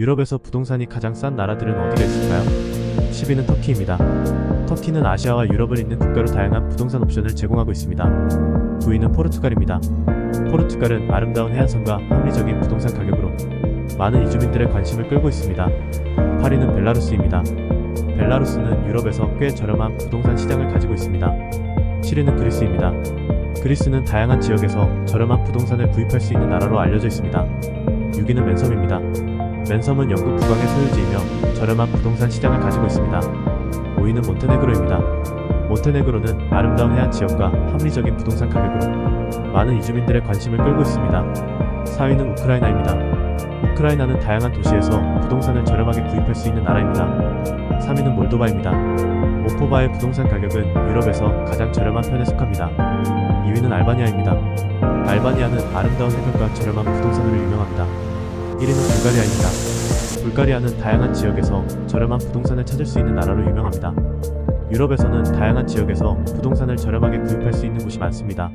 유럽에서 부동산이 가장 싼 나라들은 어디가 있을까요? 10위는 터키입니다. 터키는 아시아와 유럽을 잇는 국가로 다양한 부동산 옵션을 제공하고 있습니다. 9위는 포르투갈입니다. 포르투갈은 아름다운 해안선과 합리적인 부동산 가격으로 많은 이주민들의 관심을 끌고 있습니다. 8위는 벨라루스입니다. 벨라루스는 유럽에서 꽤 저렴한 부동산 시장을 가지고 있습니다. 7위는 그리스입니다. 그리스는 다양한 지역에서 저렴한 부동산을 구입할 수 있는 나라로 알려져 있습니다. 6위는 맨섬입니다. 맨섬은 영국 국왕의 소유지이며 저렴한 부동산 시장을 가지고 있습니다. 5위는 몬테네그로입니다. 몬테네그로는 아름다운 해안 지역과 합리적인 부동산 가격으로 많은 이주민들의 관심을 끌고 있습니다. 4위는 우크라이나입니다. 우크라이나는 다양한 도시에서 부동산을 저렴하게 구입할 수 있는 나라입니다. 3위는 몰도바입니다. 모포바의 부동산 가격은 유럽에서 가장 저렴한 편에 속합니다. 2위는 알바니아입니다. 알바니아는 아름다운 해변과 저렴한 부동산으로 유명합니다. 1위는 불가리아입니다. 불가리아는 다양한 지역에서 저렴한 부동산을 찾을 수 있는 나라로 유명합니다. 유럽에서는 다양한 지역에서 부동산을 저렴하게 구입할 수 있는 곳이 많습니다.